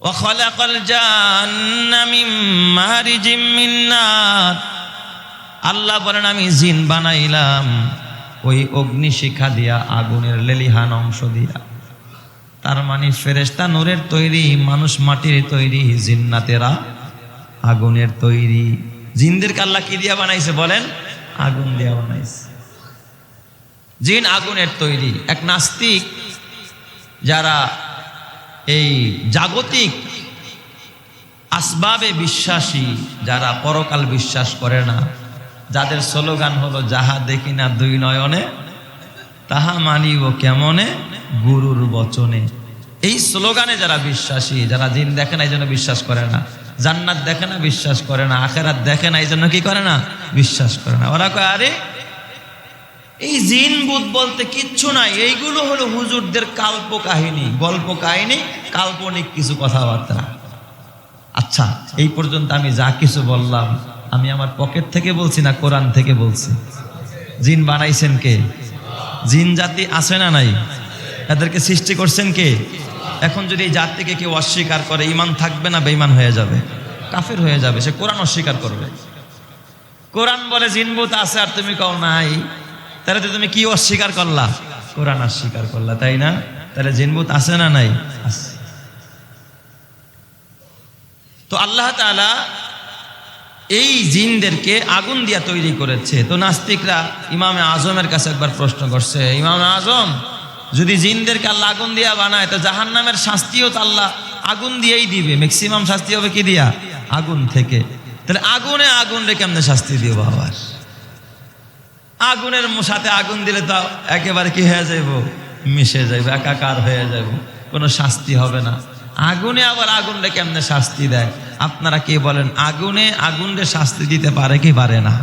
وخلق الجن من مارج من نار আল্লাহ বলেন আমি জিন বানাইলাম ওই অগ্নিশিখা দিয়া আগুনের লেলিহান অংশ দিয়া তার মানে ফেরেস্তা নূরের তৈরি মানুষ মাটির তৈরি জিন্নাতেরা আগুনের তৈরি জিনদেরকে আল্লাহ কি দিয়া বানাইছে বলেন আগুন দিয়া বানাইছে জিন আগুনের তৈরি এক নাস্তিক যারা এই জাগতিক আসবাবে বিশ্বাসী যারা পরকাল বিশ্বাস করে না, যাদের স্লোগান হলো, যাহা দেখি না দুই নয়নে, তাহা মানিব কেমনে? গুরুর বচনে। এই স্লোগানে যারা বিশ্বাসী, যারা জিন দেখে না, এই জন্য বিশ্বাস করে না। জান্নাত দেখে না, বিশ্বাস করে না। আখেরাত দেখে না, এই জন্য কি করে না? বিশ্বাস করে না। ওরা কয়, আরে এই জিন বুধ বলতে কিচ্ছু নাই, এইগুলো হলো হুজুরদের কাল্প কাহিনী, গল্প কাহিনী, কাল্পনিক কিছু কথাবার্তা। আচ্ছা এই পর্যন্ত আমি যা কিছু বললাম, আমি আমার পকেট থেকে বলছি না কোরআন থেকে বলছি? জিন বানাইছেন কে? জিন জাতি আছে না নাই? এদেরকে সৃষ্টি করছেন কে? এখন যদি এই জাতিকে কেউ অস্বীকার করে ইমান থাকবে না, বেঈমান হয়ে যাবে। কাফের হয়ে যাবে, সে কোরআন অস্বীকার করবে। কোরআন বলে জিনবুত আছে আর তুমি কও নাই। তাহলে তো তুমি কি অস্বীকার করলা? কোরআন অস্বীকার করলা, তাই না? তাহলে জিনবুত আছে না নাই? তো আল্লাহ তাআলা এই জিনদেরকে আগুন দিয়া তৈরি করেছে। তো নাস্তিকরা ইমামে আজমের কাছে একবার প্রশ্ন করছে, ইমামে আজম, যদি জিনদেরকে আল্লাহ আগুন দিয়া বানায়, তো জাহান্নামের শাস্তিও তো আল্লাহ আগুন দিয়েই দিবে। ম্যাক্সিমাম শাস্তি হবে কি দিয়া? আগুন থেকে। তাহলে আগুনে আগুন রে কেমনে শাস্তি দিব আবার? আগুনের সাথে আগুন দিলে তো একেবারে কি হয়ে যাইব? মিশে যাইব, একাকার হয়ে যাইব। কোনো শাস্তি হবে না। আগুনে আবার আগুনরে কেমনে শাস্তি দেয়? আপনারা কে বলেন, আগুনে আগুনরে শাস্তি দিতে পারে কি পারে না?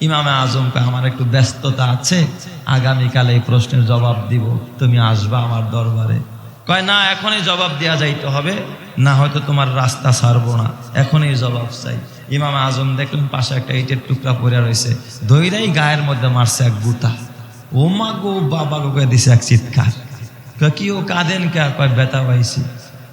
ইমামে আজমকে আমার একটু ব্যস্ততা আছে, আগামীকাল এই প্রশ্নের জবাব দিব। তুমি আসবা আমার দরবারে। কয়, না, এখনই জবাব দেওয়া যাইতে হবে। না, হয়তো তোমার রাস্তা ছাড়বো না। এখনই জবাব চাই। ইমাম আজম দেখলেন পাশে একটা ইটের টুকরা পড়ে রয়েছে। দইরাই গায়ের মধ্যে মারছে এক গুতা। ও মা গো, বাবা গো করে দিছে এক চিৎকার। কয়, কি ও কাঁদেন কে? কয়, ব্যথা পাইছি।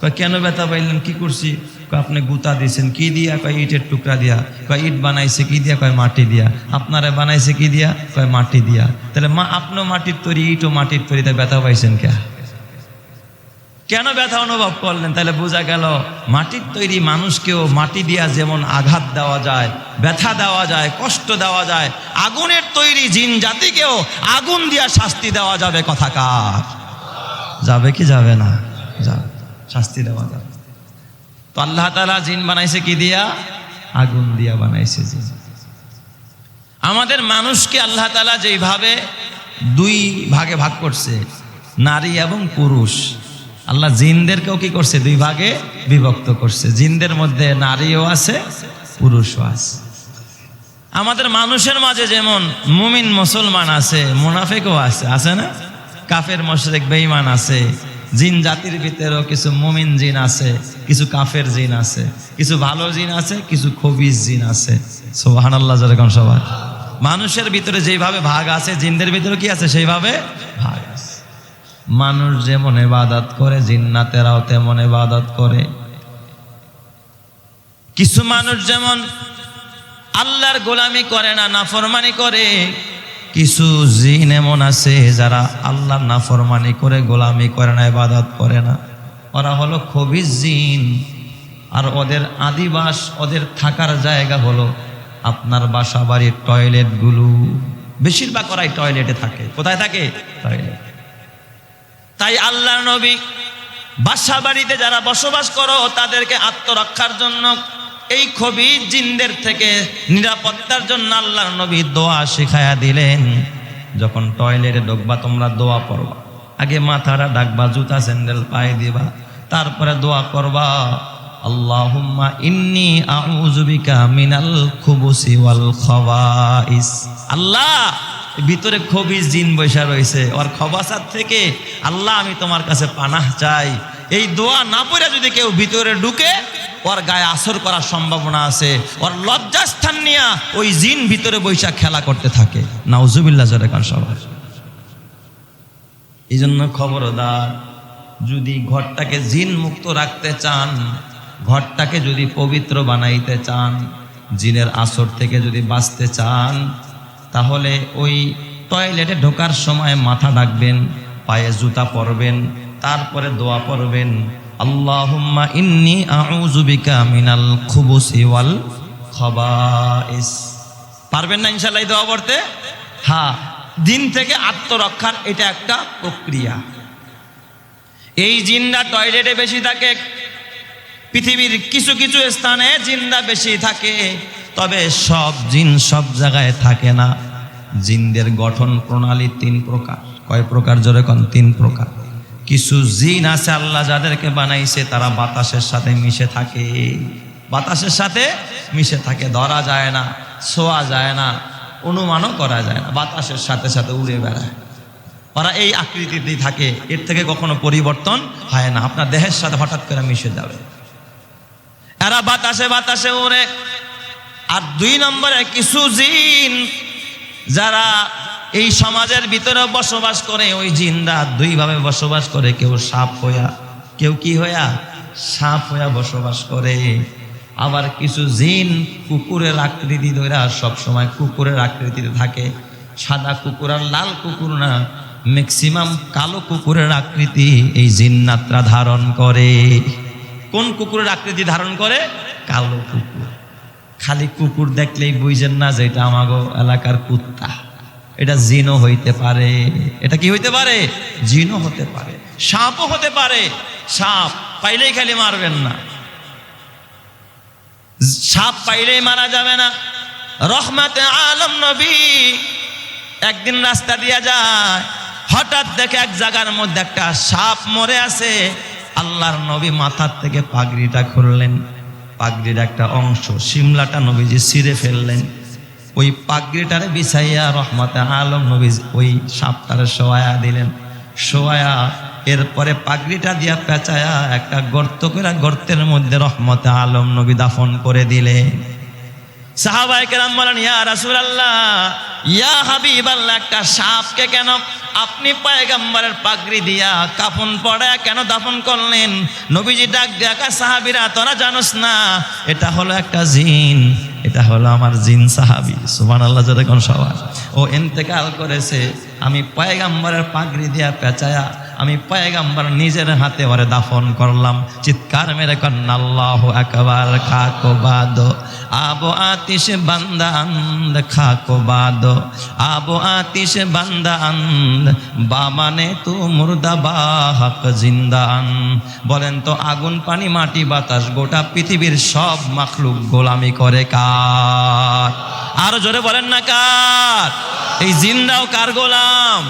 কয়, কেন ব্যথা পাইলেন? কি করছি? কয়, আপনি গুতা দিয়েছেন। কি দিয়া? কয়, ইটের টুকরা দিয়া। কয়, ইট বানাইছে কি দিয়া? কয়, মাটি দিয়া। আপনারা বানাইছে কি দিয়া? কয়, মাটি দিয়া। তাহলে মা, আপনিও মাটির তৈরি, ইটও মাটির তৈরি, তাই ব্যথা পাইছেন কে? কেন ব্যথা অনুভব করলেন? তাহলে বোঝা গেল, মাটির তৈরি মানুষকেও মাটি দিয়া যেমন আঘাত দেওয়া যায়, ব্যথা দেওয়া যায়, কষ্ট দেওয়া যায়, আগুনের তৈরি জিন জাতিকেও আগুন দিয়া শাস্তি দেওয়া যাবে কথাকার। যাবে কি যাবে না? শাস্তি দেওয়া যাবে। তো আল্লাহ তালা জিন বানাইছে কি দিয়া? আগুন দিয়া বানাইছে জিন। আমাদের মানুষকে আল্লাহ তালা যেইভাবে দুই ভাগে ভাগ করছে, নারী এবং পুরুষ। আল্লাহ জিনদেরকেও কি করছে? দুই ভাগে বিভক্ত করছে। জিনদের মধ্যে নারীও আছে, পুরুষও আছে। আমাদের মানুষের মাঝে যেমন মুমিন মুসলমান আছে, মুনাফেকও আছে আছে না? কাফের মশরেক বেঈমান আছে, জিন জাতির ভিতরেও কিছু মুমিন জিন আছে, কিছু কাফের জিন আছে, কিছু ভালো জিন আছে, কিছু খবিজ জিন আছে। সোহান আল্লাহ যেরকম সবার? মানুষের ভিতরে যেভাবে ভাগ আছে, জিনদের ভিতরে কি আছে? সেইভাবে ভাগ আছে। মানুষ যেমন এবাদত করে, জিন্নাতেরাও তেমন এবাদত করে। কিছু মানুষ যেমন আল্লাহর গোলামি করে না, নাফরমানি করে, কিছু জিন এমন আছে যারা আল্লাহর নাফরমানি করে, গোলামি করে না, ইবাদত করে না। ওরা হলো খবিজ জিন। আর ওদের আদিবাস, ওদের থাকার জায়গা হলো আপনার বাসা বাড়ির টয়লেটগুলো। বেশিরভাগ ওরাই টয়লেটে থাকে। কোথায় থাকে? টয়লেট। তাই আল্লাহ নবী বাসা বাড়িতে যারা বসবাস করো, তাদেরকে আত্মরক্ষার জন্য এই খবি জিনদের থেকে নিরাপত্তার জন্য আল্লাহ নবী দোয়া শিখায়া দিলেন। যখন টয়লেটে ঢুকবা, তোমরা দোয়া পড়বা। আগে মাথাটা ডাকবা জুতা, স্যান্ডেল পায়ে দিবা, তারপরে দোয়া করবা, আল্লাহুম্মা ইন্নি আউযু বিকা মিনাল খুবুসি ওয়াল খাবাইস আল্লাহ ভিতরে খবি জিন বৈশা রয়েছে। ওর খবাসার থেকে আল্লাহ আমি তোমার কাছে পানাহ চাই। এই দোয়া না পড়ে যদি কেউ ভিতরে ঢুকে, ওর গায়ে আসর করার সম্ভাবনা আছে। ওর লজ্জাস্থান নিয়ে ওই জিন ভিতরে বৈশা খেলা করতে থাকে। নাউজুবিল্লাহ জরেকান সবার। এই জন্য খবরদার, যদি ঘরটাকে জিন মুক্ত রাখতে চান, ঘরটাকে যদি পবিত্র বানাইতে চান, জিনের আসর থেকে যদি বাঁচতে চান তাহলে ওই টয়লেটে ঢোকার সময় মাথা ডাকবেন পায়ে জুতা পরবেন, তারপরে দোয়া পড়বেন আল্লাহুম্মা ইন্নি আউযু বিকা মিনাল খুবুসি ওয়াল খবাইস। পারবেন না ইনশাআল্লাহ দোয়া পড়তে? হ্যাঁ দিন থেকে আত্মরক্ষার এটা একটা প্রক্রিয়া। এই জিন্দা টয়লেটে বেশি থাকে, পৃথিবীর কিছু কিছু স্থানে জিন্দা বেশি থাকে। তবে সব জিন সব জায়গায় থাকে না। জিনদের গঠন প্রণালী তিন প্রকার। কয় প্রকার জোরে কোন? তিন প্রকার। কিছু জিন আছে আল্লাহ যাদেরকে বানাইছে, তারা বাতাসের সাথে মিশে থাকে। বাতাসের সাথে মিশে থাকে, ধরা যায় না, ছোঁয়া যায় না, অনুমানও করা যায় না, বাতাসের সাথে সাথে উড়ে বেড়ায়। ওরা এই আকৃতিতেই থাকে। এর থেকে কখনো পরিবর্তন হয় না। আপনার দেহের সাথে হঠাৎ করে মিশে যাবে। এরা বাতাসে বাতাসে উড়ে আর দুই নম্বরে কিছু জিন যারা এই সমাজের ভিতরে বসবাস করে, ওই জিনরা দুইভাবে বসবাস করে। কেউ সাপ হইয়া, কেউ কি হইয়া? সাপ হইয়া বসবাস করে। আবার কিছু জিন কুকুরের আকৃতি ধরা সবসময় কুকুরের আকৃতিতে থাকে। সাদা কুকুর আর লাল কুকুর না ম্যাক্সিমাম কালো কুকুরের আকৃতি এই জিন্নাত্রা ধারণ করে। কোন কুকুরের আকৃতি ধারণ করে? কালো কুকুর। খালি কুকুর দেখলেই বুঝেন না যে এটা আমাগো এলাকার কুত্তা। এটা জিনও হইতে পারে। এটা কি হইতে পারে? জিনও হতে পারে। সাপও হতে পারে। সাপ পাইলেই খালি মারবেন না। সাপ পাইলেই মারা যাবে না। রহমাতে আলম নবী একদিন রাস্তা দিয়া যায়। হঠাৎ দেখে এক জায়গার মধ্যে একটা সাপ মরে আছে। আল্লাহর নবী মাথার থেকে পাগড়িটা খুললেন। পাগড়ির একটা অংশ। সিমলাটা নবীজি ছিঁড়ে ফেললেন। ওই পাগড়িটারে বিছাইয়া রহমতে আলম নবীজ ওই সাপটারে সোয়া দিলেন। সোয়ায়া এরপরে পাগড়িটা দিয়া পেঁচায়া একটা গর্ত করে গর্তের মধ্যে রহমতে আলম নবী দাফন করে দিলেন। সাহাবাই কেরাম বলেন, ইয়া রাসুল আল্লাহ ইয়া হাবিব আল্লাহ একটা সাপকে কেন আপনি পায়গাম্বারের পাগড়ি দিয়া কাফন পড়ায় কেন দাফন করলেন? নবীজি ডাক দেখা সাহাবিরা, তোরা জানোস না, এটা হলো একটা জিন, এটা হলো আমার জিন সাহাবি। সুবান আল্লাহ যাতে কোন সবার ও এন্তেকাল করেছে, আমি পয়গাম্বারের পাগড়ি দিয়া পেঁচায়া আমি পয়গাম্বার নিজের হাতে ওরে দাফন করলাম। চিৎকার মেরে কন্যা, আল্লাহ একবার খাকো বাদ। আবো আতিশ বান্দা আন্দ, খাকো বাদ। আবো আতিশ বান্দা আন্দ বামানে তু মুর্দা বাহক জিন্দান। বলেন তো, আগুন, পানি, মাটি, বাতাস, গোটা পৃথিবীর সব মাখলুক গোলামি করে কার? আরও জোরে বলেন না কার? এই জিন্দাও কার গোলাম?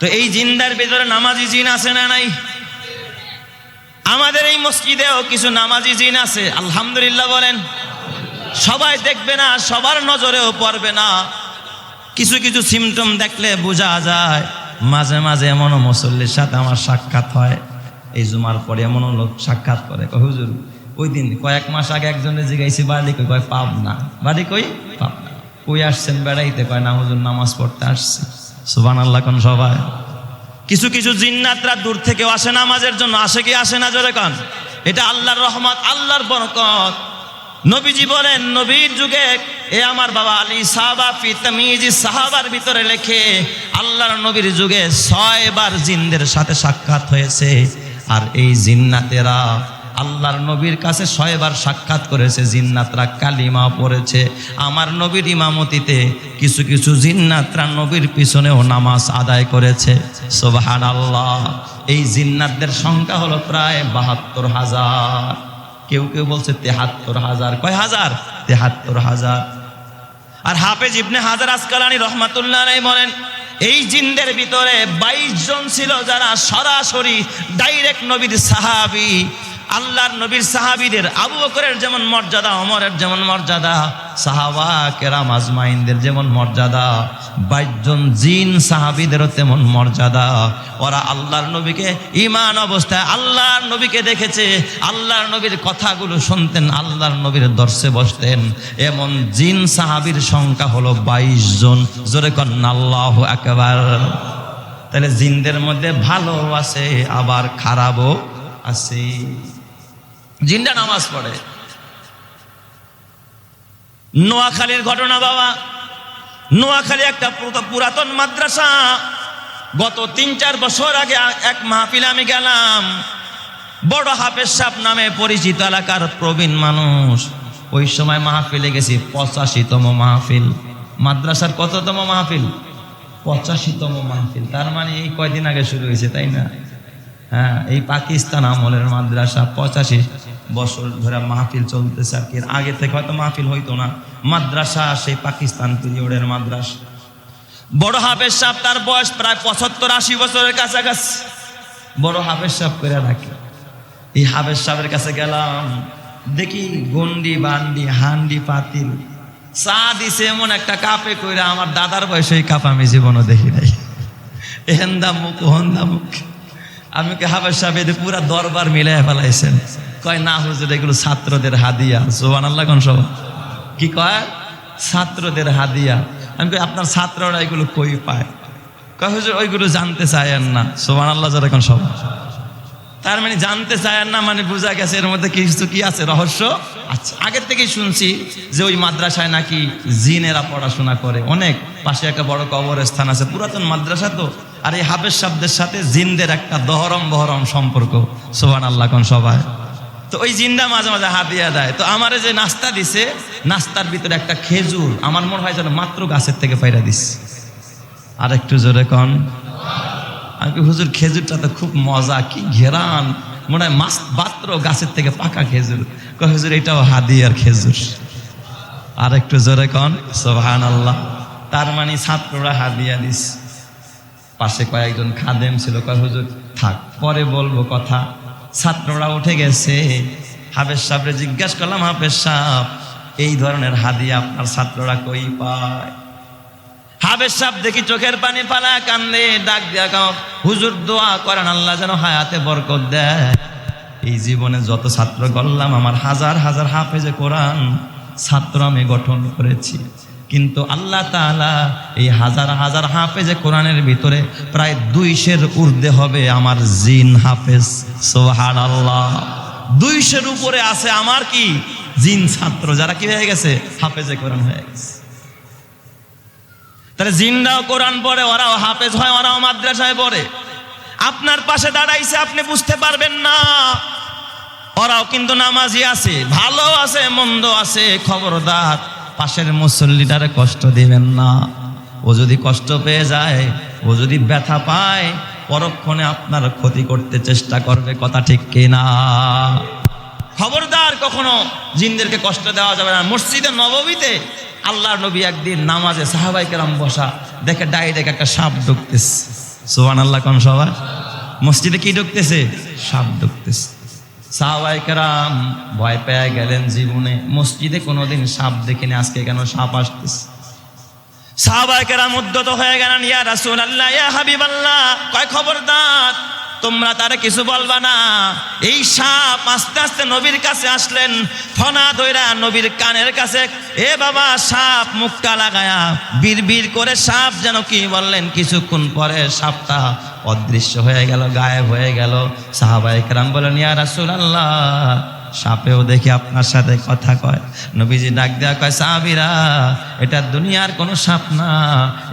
তো এই জিন্দার ভিতরে নামাজি জিন আছে না নাই? আমাদের এই মসজিদেও কিছু নামাজি জিন আছে, আলহামদুলিল্লাহ বলেন। সবাই দেখবে না, সবার নজরেও পড়বে না। কিছু কিছু সিমটম দেখলে বোঝা যায়, মাঝে মাঝে এমনও মুসল্লির সাথে আমার সাক্ষাৎ হয়। এই জুমার পরে এমনও লোক সাক্ষাৎ করে হুজুর, ওই দিন কয়েক মাস আগে একজনের জিগাইছি, বাড়ি কই? কয় পাব না বাড়ি কই? পাব না কই আসছেন বেড়াইতে? কয়, না, হুজুর, নামাজ পড়তে আসছি। সুবান আল্লাহ কোন সবাই কিছু কিছু জিন্নাতরা দূর থেকেও আসে নামাজের জন্য, আসে কি আসে না জোরে কন? এটা আল্লাহর রহমত, আল্লাহর বরকত। নবীজি বলেন, নবীর যুগে এ আমার বাবা আলী সাহাবা ফি তামিজি, সাহাবার ভিতরে লেখে, আল্লাহর নবীর যুগে ছয়বার জিনদের সাথে সাক্ষাৎ হয়েছে। আর এই জিন্নাতেরা আল্লাহর নবীর কাছে ছয়বার সাক্ষাৎ করেছে, জিন্নাতরা কালিমা পড়েছে। আমার নবীর ইমামতিতে কিছু কিছু জিন্নাতরা নবীর পিছনেও নামাজ আদায় করেছে। সোবাহান আল্লাহ এই জিন্নাতদের সংখ্যা হলো প্রায় বাহাত্তর হাজার। কেউ কেউ বলছে তেহাত্তর হাজার। কয় হাজার? তেহাত্তর হাজার। আর হাফেজ ইবনে হাজার আসকালানি রহমাতুল্লাহ বলেন, এই জিনদের ভিতরে বাইশ জন ছিল যারা সরাসরি ডাইরেক্ট নবীর সাহাবি আল্লাহর নবীর সাহাবিদের আবু বকরের যেমন মর্যাদা অমরের যেমন মর্যাদা, সাহাবা কেরাম আজমাইনদের যেমন মর্যাদা, বাইশজন জিন সাহাবিদেরও তেমন মর্যাদা। ওরা আল্লাহর নবীকে ইমান অবস্থায় আল্লাহর নবীকে দেখেছে, আল্লাহর নবীর কথাগুলো শুনতেন, আল্লাহর নবীর দর্শে বসতেন। এমন জিন সাহাবির সংখ্যা হলো বাইশ জন জোরে কন্যা, আল্লাহ একেবার তাহলে জিনদের মধ্যে ভালো আছে, আবার খারাপও আছে। জিনটা নামাজ পড়ে। নোয়াখালীর ঘটনা বাবা। নোয়াখালী একটা পুরাতন মাদ্রাসা। গত তিন চার বছর আগে এক মাহফিলে আমি গেলাম। বড় হাফেজ সাহেব নামে পরিচিত এলাকার প্রবীণ মানুষ। ওই সময় মাহফিলে গেছি, পঁচাশিতম মাহফিল। মাদ্রাসার কততম মাহফিল? পঁচাশিতম মাহফিল। তার মানে এই কয়দিন আগে শুরু হয়েছে, তাই না? হ্যাঁ এই পাকিস্তান আমলের মাদ্রাসা পঁচাশি বছর ধরে মাহফিল চলতেছে আর কি। আগে থেকে হয়তো মাহফিল হইতো না। মাদ্রাসা সেই পাকিস্তান পিরিয়ডের মাদ্রাসা। বড় হাফেজ সাহেব তার বয়স প্রায় পঁচাত্তর আশি বছরের কাছাকাছি। বড় হাফেজ সাহেব করে রাখি, এই হাফেজ সাহেবের কাছে গেলাম, দেখি গন্ডি, বান্ডি, হান্ডি, পাতিল, চা দিছে এমন একটা কাপে কইরা আমার দাদার বয়সে এই কাপ আমি জীবনও দেখি নাই। এহেন্দা মুখ হন্দা মুখ আমি হাবাস সাহেব পুরা দরবার মিলাই ফেলাইছেন? কয়, না হুজুর, এগুলো ছাত্রদের হাদিয়া। সোহান আল্লাহ কোন সব কি কয়? ছাত্রদের হাদিয়া। আমি কই, আপনার ছাত্ররা এগুলো কই পায়? কয়, হুজুর, ওইগুলো জানতে চায় না। সোহান আল্লাহ যারা এখন সব তার মানে জানতে চায়েন না মানে বোঝা গেছে এর মধ্যে কিছু কি আছে, রহস্য? আচ্ছা আগের থেকেই শুনছি যে ওই মাদ্রাসায় নাকি জিনেরা পড়াশোনা করে। অনেক, পাশে একটা বড় কবরস্থান আছে, পুরাতন মাদ্রাসা তো। আর এই হাফেজ শব্দের সাথে জিনদের একটা দহরম বহরম সম্পর্ক। সোহান আল্লাহ কোন সবাই তো ওই জিন্দা মাঝে মাঝে হাতিয়া দেয় তো আমারে যে নাস্তা দিছে, নাস্তার ভিতরে একটা খেজুর, আমার মনে হয় যেন মাত্র গাছের থেকে পাইরা দিস আর একটু জোরে কন। আমি হুজুর খেজুরটা তো খুব মজা, কি ঘেরান। মনে হয় মাছ মাত্র গাছের থেকে পাকা খেজুর। হুজুর, এটাও হাদিয়ার খেজুর। আর একটু জোরে কন সোহান আল্লাহ তার মানে ছাত্ররা হাদিয়া দিস। পাশে কয়েকজন খাদেম ছিল, কয়, হুজুর, থাক, পরে বলব কথা। ছাত্ররা উঠে গেছে। হাফেজ সাহেবরে জিজ্ঞাস করলাম, হাফেজ সাহেব, এই ধরনের হাদিয়া আপনার ছাত্ররা কই পায়? হাবের সাপ দেখি চোখের পানি পালা কান্দে, ডাক দিয়া কাও, হুজুর, দোয়া করেন আল্লাহ যেন হায়াতে বরকত দেয়। এই জীবনে যত ছাত্র গল্লাম আমার হাজার হাজার হাফেজে কোরআন ছাত্র আমি গঠন করেছি। কিন্তু আল্লাহ তাআলা এই হাজার হাজার হাফেজে কোরআনের ভিতরে প্রায় দুইশের ঊর্ধ্বে হবে আমার জিন হাফেজ সোহান আল্লাহ দুইশের উপরে আছে আমার কি? জিন ছাত্র, যারা কি হয়ে গেছে? হাফেজে কোরআন হয়ে গেছে। তাহলে জিন্দাও কোরআন পড়ে, ওরাও হাফেজ হয়, ওরাও মাদ্রাসায় পড়ে। আপনার পাশে দাঁড়াইছে, আপনি বুঝতে পারবেন না। ওরাও কিন্তু নামাজি আছে, ভালো আছে, মন্দ আছে, খবরদার। পাশের মুসল্লিটারে কষ্ট দিবেন না। ও যদি কষ্ট পেয়ে যায়, ও যদি ব্যথা পায়, পরক্ষণে আপনার ক্ষতি করতে চেষ্টা করবে, কথা ঠিক কিনা? খবরদার কখনো জিনদেরকে কষ্ট দেওয়া যাবে না। মসজিদে নববীতে আল্লাহর নবী একদিন নামাজে সাহাবাই কেরাম বসা দেখে ডাইরেক্ট একটা সাপ ঢুকতেছে। সোহান আল্লাহ কোন সবাই? মসজিদে কি ঢুকতেছে? সাপ ঢুকতেছে। সাহাবাই কেরাম ভয় পেয়ে গেলেন জীবনে। মসজিদে কোনোদিন সাপ দেখিনি, আজকে কেন সাপ আসতেছে? সাহাবাই কেরাম উদ্যত হয়ে গেলেন, ইয়া রাসূল আল্লাহ ইয়া হাবিব আল্লাহ কয় খবরদার? তোমরা তারে কিছু বলবা না। এই সাপ আস্তে আস্তে নবীর কাছে আসলেন। ফনা দইরা নবীর কানের কাছে, এ বাবা, সাপ মুক্তা লাগায়া বীর করে সাপ যেন কি বললেন? কিছুক্ষণ পরে সাপটা অদৃশ্য হয়ে গেল, গায়েব হয়ে গেল। সাহাবাই কেরাম বলেন ইয়া রাসূল আল্লাহ সাপেও দেখি আপনার সাথে কথা কয়। নবীজি ডাক দেওয়া কয়, সাহাবিরা, এটা দুনিয়ার কোনো সাপ না।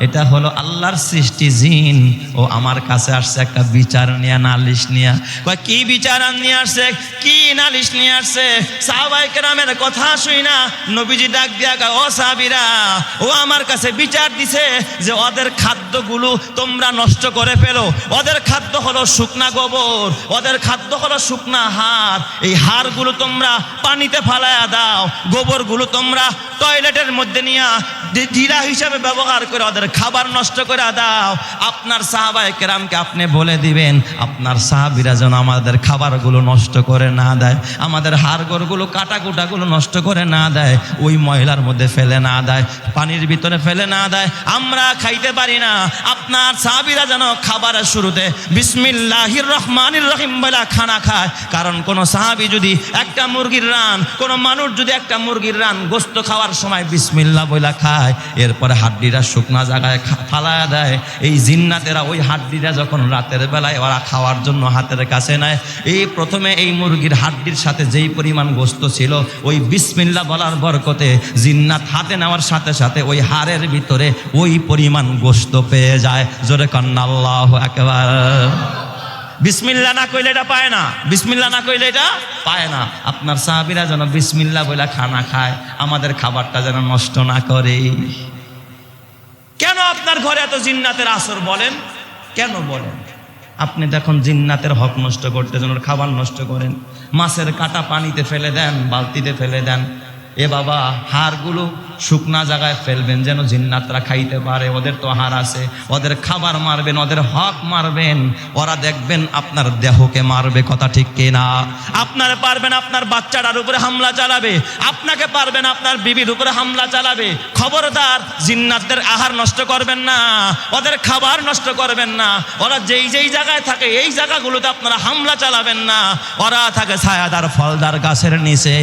এটা হলো আল্লাহর সৃষ্টি জিন। ও আমার কাছে আসছে একটা বিচার নিয়ে, নালিশ নিয়ে। কয়, কি বিচার নিয়ে আসছে? কি নালিশ নিয়ে আসছে? সাহাবাই কেরামের কথা শুই না। নবীজি ডাক দেওয়া কয়, ও সাহাবিরা, ও আমার কাছে বিচার দিছে যে ওদের খাদ্যগুলো তোমরা নষ্ট করে ফেলো। ওদের খাদ্য হলো শুকনা গোবর, ওদের খাদ্য হলো শুকনা হাড়। এই হাড়গুলো তোমরা পানিতে ফালায়া দাও, গোবরগুলো তোমরা টয়লেটের মধ্যে নিয়ে জিরা হিসাবে ব্যবহার করে ওদের খাবার নষ্ট করে দাও। আপনার সাহাবায় কেরামকে আপনি বলে দিবেন, আপনার সাহাবিরা যেন আমাদের খাবারগুলো নষ্ট করে না দেয়, আমাদের হাড়গোড়গুলো, কাটাকুটাগুলো নষ্ট করে না দেয়, ওই ময়লার মধ্যে ফেলে না দেয়, পানির ভিতরে ফেলে না দেয়। আমরা খাইতে পারি না। আপনার সাহাবিরা যেন খাবারের শুরুতে বিসমিল্লাহির রহমানির রহিম বলা খানা খায়, কারণ কোন সাহাবি যদি একটা মুরগির রান, কোন মানুষ যদি একটা মুরগির রান গোস্ত খাওয়ার সময় বিসমিল্লা বইলা খায়, এরপরে হাড্ডিরা শুকনা জায়গায় ফালায়া দেয়। এই জিন্নাতেরা ওই হাড্ডিরা যখন রাতের বেলায় ওরা খাওয়ার জন্য হাতের কাছে নেয়, এই প্রথমে এই মুরগির হাড্ডির সাথে যেই পরিমাণ গোস্ত ছিল, ওই বিসমিল্লা বলার বরকতে জিন্নাত হাতে নেওয়ার সাথে সাথে ওই হাড়ের ভিতরে ওই পরিমাণ গোস্ত পেয়ে যায়। জোরে কন্যা আল্লাহ একেবারে বিসমিল্লা না কইলে এটা পায় না। বিসমিল্লা না কইলে এটা পায় না। আপনার সাহাবিরা যেন বিসমিল্লা বলে খানা খায়, আমাদের খাবারটা যেন নষ্ট না করে। কেন আপনার ঘরে এত জিন্নাতের আসর বলেন? কেন বলেন? আপনি দেখুন জিন্নাতের হক নষ্ট করতে যেন খাবার নষ্ট করেন। মাছের কাটা পানিতে ফেলে দেন, বালতিতে ফেলে দেন। এ বাবা, হাড়গুলো শুকনা জায়গায় ফেলবেন, যেন জিন্নাতরা খাইতে পারে। ওদের তো হার আছে, ওদের খাবার মারবেন, ওদের হক মারবেন। ওরা দেখবেন আপনার দেহকে মারবে, কথা ঠিক কিনা? আপনার পারবেন আপনার বাচ্চাটার উপরে হামলা চালাবে, আপনাকে পারবেন আপনার বিবির উপরে হামলা চালাবে। খবরদার, জিন্নাতদের আহার নষ্ট করবেন না, ওদের খাবার নষ্ট করবেন না। ওরা যেই যেই জায়গায় থাকে, এই জায়গাগুলোতে আপনারা হামলা চালাবেন না। ওরা থাকে ছায়াদার ফলদার গাছের নিচে,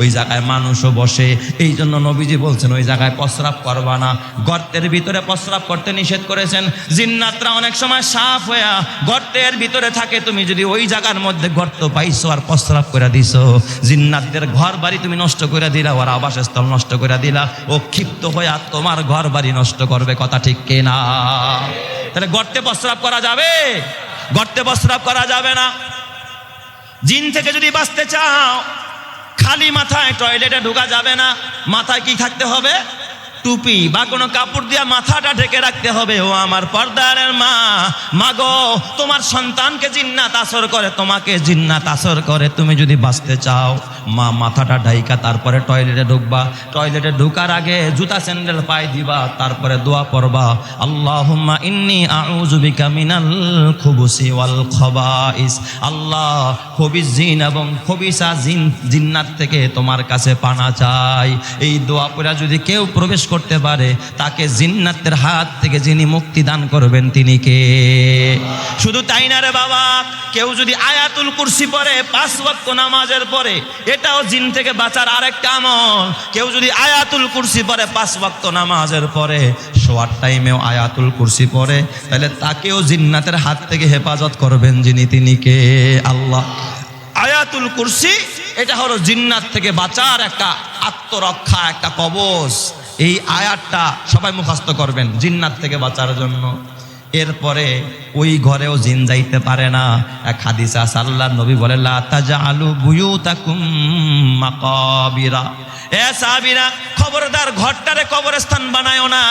ওই জায়গায় মানুষও বসে। এই জন্য নবীজি বলছেন ওই জায়গায় প্রস্রাব করবা না। গর্তের ভিতরে প্রস্রাব করতে নিষেধ করেছেন। জিন্নাতরা অনেক সময় সাফ হইয়া গর্তের ভিতরে থাকে। তুমি যদি ওই জায়গার মধ্যে গর্ত পাইছো আর প্রস্রাব করে দিছো, জিন্নাতদের ঘর বাড়ি তুমি নষ্ট করে দিলা, ওর আবাসস্থল নষ্ট করে দিলা, ও ক্ষিপ্ত হইয়া তোমার ঘর বাড়ি নষ্ট করবে, কথা ঠিক কিনা? তাহলে গর্তে প্রস্রাব করা যাবে? গর্তে প্রস্রাব করা যাবে না। জিন থেকে যদি বাঁচতে চাও খালি মাথায় টয়লেটে ঢোকা যাবে না। মাথায় কি থাকতে হবে? টুপি বা কোনো কাপড় দিয়া মাথাটা ঢেকে রাখতে হবে। ও আমার পর্দারের মা। মাগো তোমার সন্তানকে জিন্নাত আসর করে, তোমাকে জিন্নাত আসর করে। তুমি যদি বাঁচতে চাও, মা মাথাটা ঢাইকা, তারপরে টয়লেটে ঢুকবা। টয়লেটে ঢুকার আগে জুতা স্যান্ডেল পায়ে দিবা, তারপরে দোয়া পড়বা। আল্লাহুম্মা ইন্নি আউযু বিকা মিনাল খুবুসি ওয়াল খবাইস। আল্লাহ খবিস জিন এবং খবিসা জিন জিন্নাত থেকে তোমার কাছে পানা চাই। এই দোয়া পড়া যদি কেউ প্রবেশ করতে পারে, তাকে জিন্নাতের হাত থেকে যিনি মুক্তি দান করবেন তিনি কে? শুধু তাই না রে বাবা, কেউ যদি আয়াতুল কুরসি পড়ে, পাঁচ ওয়াক্ত নামাজের পরে, এটাও জিন থেকে বাঁচার আরেকটা আমল। কেউ যদি আয়াতুল কুরসি পড়ে, পাঁচ ওয়াক্ত নামাজের পরে, শোয়ার টাইমেও আয়াতুল কুরসি পড়ে, তাহলে তাকেও জিন্নাতের হাত থেকে হেফাজত করবেন যিনি তিনি কে? আল্লাহ। আয়াতুল কুরসি, এটা হলো জিন্নাত থেকে বাঁচার একটা আত্মরক্ষা, একটা কবচ এই আয়াতটা সবাই মুখস্থ করবেন, জিন্নাত থেকে বাঁচার জন্য। এরপরে ওই ঘরেও জিন যাইতে পারে না। এক হাদিসা সাল্লাহ নবী বলে, লা তাজআলু বুয়ুতাকুম মাকাবিরা। এ সাহাবীরা, খবরদার ঘরটারে কবরস্থান বানায়ও না।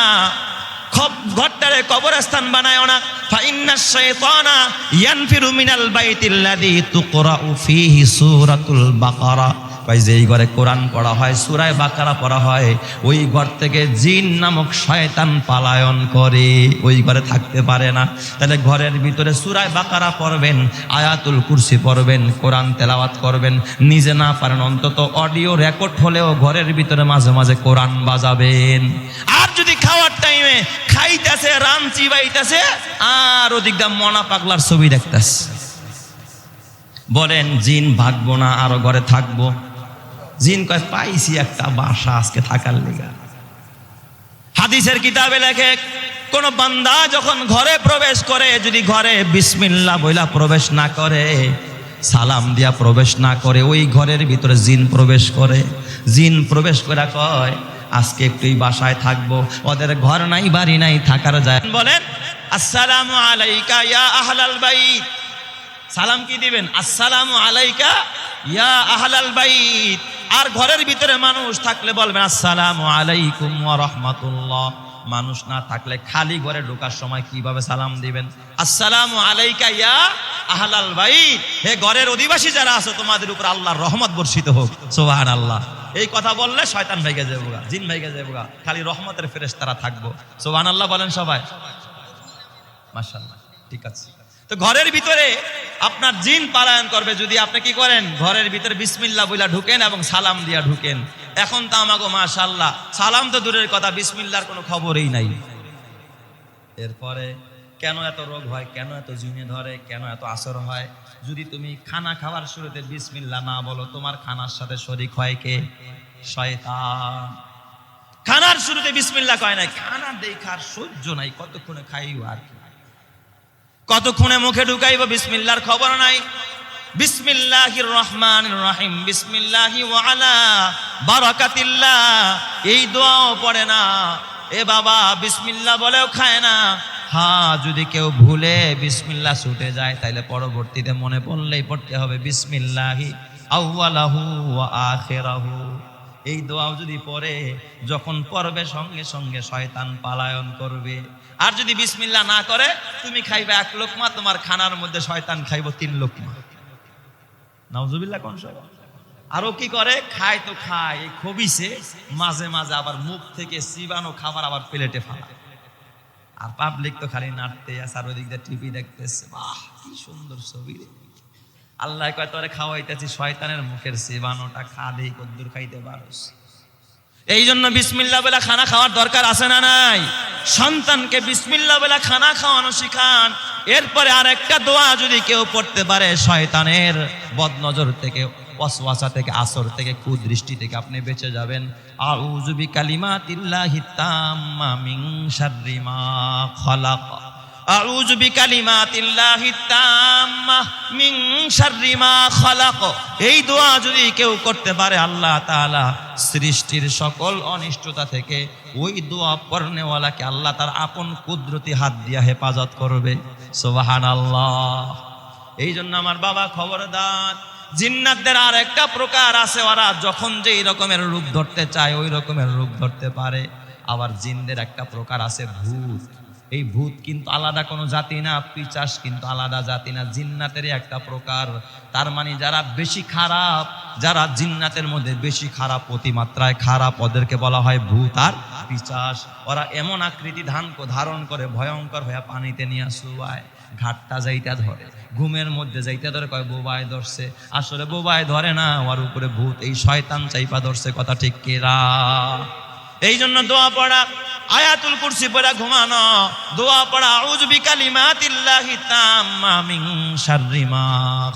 ঘরটারে কবরস্থান বানায় না। ফাইন্না শাইতানা ইয়ানফিরু মিনাল বাইতিল্লাযী তুকরাউ ফীহি সূরাতুল বাকারা। ভাই, যেই ঘরে কোরআন পড়া হয়, সূরায় বাকারা পড়া হয়, ওই ঘর থেকে জিন নামক শয়তান পালায়ন করে। ওই ঘরে থাকতে পারে না। তাহলে ঘরের ভিতরে সূরায় বাকারা পড়বেন, আয়াতুল কুরসি পড়বেন, কোরআন তেলাওয়াত করবেন, নিজে না পারেন, অন্তত অডিও রেকর্ড হলেও ঘরের ভিতরে মাঝে মাঝে কোরআন বাজাবেন। আর যদি খাওয়ার টাইমে খাইতেছে রান চিবাইতেছে আর ওদিক মনা পাগলার ছবি দেখতেছে। বলেন, জিন ভাগবো না, আরও ঘরে থাকব। জিন কয়, পাইছি একটা বাসা আজকে থাকার লেগা। হাদিসের কিতাবে লেখে, কোন বান্দা যখন ঘরে প্রবেশ করে, যদি ঘরে বিসমিল্লা বইলা প্রবেশ না করে, সালাম দিয়া প্রবেশ না করে, ওই ঘরের ভিতরে জিন প্রবেশ করে। জিন প্রবেশ করে কয়, আজকে একটু বাসায় থাকব, ওদের ঘর নাই, বাড়ি নাই, থাকার যায়। বলেন, আসসালামু আলাইকা ইয়া আহলাল বাইত। সালাম কি দিবেন? আসসালামু আলাইকা, ইয়া আহলাল বাইত। আর ঘরের ভিতরে মানুষ থাকলে বলবেন, আসসালামু আলাইকুম ওয়া রাহমাতুল্লাহ। মানুষ না থাকলে খালি ঘরে ঢোকার সময় কীভাবে সালাম দিবেন? আসসালামু আলাইকা, ইয়া আহলাল বাইত। হে ঘরের অধিবাসী যারা আছো, তোমাদের উপর আল্লাহর রহমত বর্ষিত হোক। সুবহানাল্লাহ। এই কথা বললে শয়তান ভাইগে যাব জিন ভাইগে যাব খালি রহমতের ফেরেশতারা থাকব। সুবহানাল্লাহ বলেন সবাই। মাশাল্লাহ ঠিক আছে। তো ঘরের ভিতরে আপনার জিন পালায়ন করবে। যদি আপনি কি করেন? ঘরের ভিতরে বিসমিল্লা বইলা ঢুকেন এবং সালাম দিয়া ঢুকেন। এখন তো আমাকে মাশাল্লাহ সালাম তো দূরের কথা বিসমিল্লার কোনো খবরই নাই। এরপরে কেন এত রোগ হয়? কেন এত জুনে ধরে? কেন এত আসর হয়? যদি তুমি খানা খাওয়ার শুরুতে বিসমিল্লা না বলো, তোমার খানার সাথে শরিক হয় কে? শয়তান। খানার শুরুতে বিসমিল্লা কয় নাই? খানা দেখার সহ্য নাই, কতক্ষণে খাইও আর কি? কতক্ষণে মুখে ঢুকাইব? বিসমিল্লার খবর নাই। বিসমিল্লাহির রহমানির রহিম। বিসমিল্লাহি ওয়ালা বারাকাতিল্লাহ। এই দোয়াও পড়ে না। এ বাবা বিসমিল্লাহ বলেও খায় না। হ্যাঁ যদি কেউ ভুলে বিসমিল্লাহ ছুটে যায় তাহলে পরবর্তীতে মনে পড়লেই পড়তে হবে বিসমিল্লাহি আউয়ালাহু ওয়া আখিরাহু। এই দোয়াও যদি পড়ে, যখন পড়বে সঙ্গে সঙ্গে শয়তান পালায়ন করবে। আর যদি বিসমিল্লাহ না করে, তুমি খাইবে এক লোকমা, তোমার খানার মধ্যে শয়তান খাইব তিন লোকমা। নাউজুবিল্লাহ কোন সব আরও কি করে? খায় তো খায়, এই খবিসে মাঝে মাঝে আবার মুখ থেকে চিবানো খাবার আবার প্লেটে ফালা আর পাবলিক তো খালি নাড়তে আছে আর ওদিক দিয়ে টিভি দেখতেছে। বাহ, কি সুন্দর ছবি আল্লাহ কয়, তোরে খাওয়াইতেছি শয়তানের মুখের চিবানোটা খা দেই, কদ্দুর খাইতে পারোস। এই জন্য বিসমিল্লা বেলা খানা খাওয়ার দরকার আছে না নাই? সন্তানকে বিসমিল্লা বেলা খানা খাওয়ানো শিখান। এরপরে আর একটা দোয়া যদি কেউ পড়তে পারে, শয়তানের বদনজর থেকে, ওয়াসওয়াসা থেকে, আসর থেকে, কুদৃষ্টি থেকে আপনি বেঁচে যাবেন। আউযু বিকালিমাতিল্লাহি তাম্মা মিন শাররি মা খালাক আউযু বিকালিমাতিল্লাহি তাম্মা মিন শাররি মা খালাক। এই দোয়া যদি কেউ করতে পারে, আল্লাহ তাআলা সৃষ্টির সকল অনিষ্টতা থেকে ওই দোয়া পড়নেওয়ালাকে আল্লাহ তার আপন কুদরতি হাত দিয়া হেফাজত করবে। সুবহানাল্লাহ। এই জন্য আমার বাবা খবরদার, জিন্নাতদের আর একটা প্রকার আছে, ওরা যখন যে এই রকমের রূপ ধরতে চায়, ওই রকমের রূপ ধরতে পারে। আবার জিনদের একটা প্রকার আছে ভূত। এই ভূত কিন্তু আলাদা কোনো জাতি না, পিচাস কিন্তু আলাদা জাতি না, জিন্নাতেরই একটা প্রকার। তার মানে যারা বেশি খারাপ, যারা জিন্নাতের মধ্যে বেশি খারাপ অতিমাত্রায় খারাপ, ওদেরকে বলা হয় ভূত আর পিচাস। ওরা এমন আকৃতি ধান ধারণ করে, ভয়ঙ্কর হয়ে পানিতে নিয়ে শুয়ায়। ঘাটটা যাইতা ধরে, ঘুমের মধ্যে যাইতে ধরে, কয়, বোবায় ধরছে। আসলে বোবায় ধরে না ওর উপরে ভূত, এই শয়তান চাইপা ধরছে, কথা ঠিক কেরা? এই জন্য দোয়া পড়া আয়াতুল কুরসি পড়া ঘুমানো। দোয়া পড়া, আউযু বিকালিমাতিল্লাহি তাম্মা মিন শাররি মা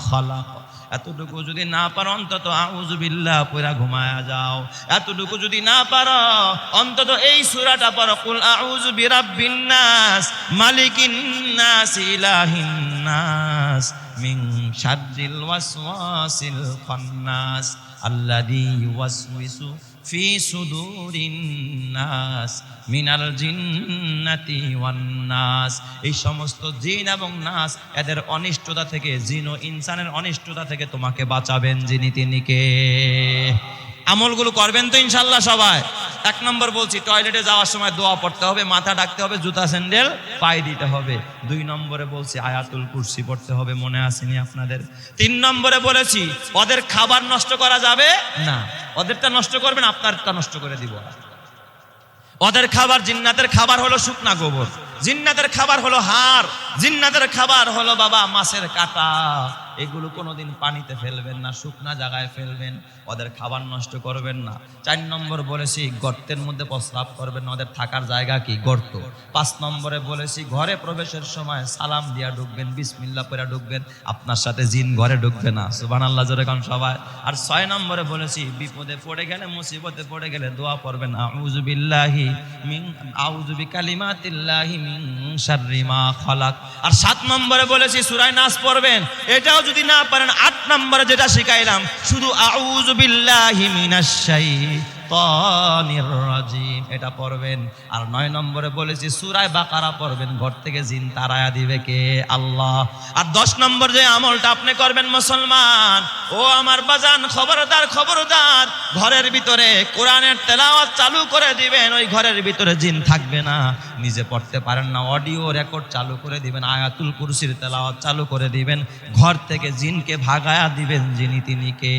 খালাক। এতটুকু যদি না পারো, অন্তত আউযু বিল্লাহ পড়া ঘুমায়া যাও। এতটুকু যদি না পারো, অন্তত এই সূরাটা পড়ো, কুল আউযু বিরাব্বিন নাস, মালিকিন নাস, ইলাহিন নাস, মিন শাররিল ওয়াসওয়াসিল খান্নাস, আল্লাযী ইউওয়াসওয়িসু ফি صدور الناس মিনাল জিন্নাতি ওয়ান এই সমস্ত জিন এবং নাস এদের অনিষ্টতা থেকে, জিন ও ইনসানের অনিষ্টতা থেকে তোমাকে বাঁচাবেন যিনি তিনি কে। আমলগুলো করবেন তো ইনশাল্লাহ সবাই। এক নম্বর বলছি, টয়লেটে যাওয়ার সময় দোয়া পড়তে হবে, মাথা ডাকতে হবে, জুতা, স্যান্ডেল, পায়ে দিতে হবে। দুই নম্বরে বলছি, আয়াতুল কুরসি পড়তে হবে, মনে আসেনি আপনাদের। তিন নম্বরে বলেছি, ওদের খাবার নষ্ট করা যাবে না। ওদেরটা নষ্ট করবেন, আপনারটা নষ্ট করে দিব। ওদের খাবার জিন্নাতের খাবার হলো শুকনা গোবর। জিন্নাতের খাবার হলো হাড়। জিন্নাতের খাবার হলো বাবা মাছের কাটা। এগুলো কোনোদিন পানিতে ফেলবেন না, শুকনা জায়গায় ফেলবেন, ওদের খাবার নষ্ট করবেন না। চার নম্বর বলেছি, গর্তের মধ্যে প্রস্রাব করবেন না, ওদের থাকার জায়গা কি? গর্ত। পাঁচ নম্বরে বলেছি, ঘরে প্রবেশের সময় সালাম দিয়া ঢুকবেন বিসমিল্লা পরে ঢুকবেন, আপনার সাথে জিন ঘরে ঢুকবে না। সুবান আল্লাহ জোরে কারণ সবাই। আর ছয় নম্বরে বলেছি, বিপদে পড়ে গেলে, মুসিবতে পড়ে গেলে দোয়া পড়বেন, আউযু বিল্লাহি আউযু বিকালিমাতিল্লাহি মিন শাররি মা খালাক। আর সাত নম্বরে বলেছি সূরা নাস পড়বেন, এটাও যদি না পারেন আট নম্বরে যেটা শিখাইলাম শুধু আউজ বিল্লাহি মিনাশ শাইতানির রাজিম এটা পড়বেন। আর নয় নম্বরে বলেছি, সূরায় বাকারা পড়বেন। ঘর থেকে জিন তারায়া দিবে কে? আল্লাহ। আর দশ নম্বর যে আমলটা আপনি করবেন মুসলমান, ও আমার বাজান, খবরদার খবরদার, ঘরের ভিতরে কোরআনের তেলাওয়াত চালু করে দিবেন, ওই ঘরের ভিতরে জিন থাকবে না। নিজে পড়তে পারেন না, অডিও রেকর্ড চালু করে দিবেন, আয়াতুল কুরসির তেলাওয়াত চালু করে দিবেন। ঘর থেকে জিনকে ভাগায়া দিবেন যিনি, তিনি কে?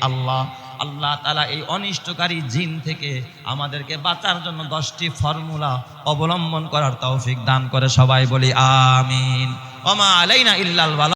আল্লাহ। আল্লাহ তালা এই অনিষ্টকারী জিন থেকে আমাদেরকে বাঁচার জন্য দশটি ফর্মুলা অবলম্বন করার তৌফিক দান করে সবাই বলি, আমিন। ওমা আলাইনা ইল্লাল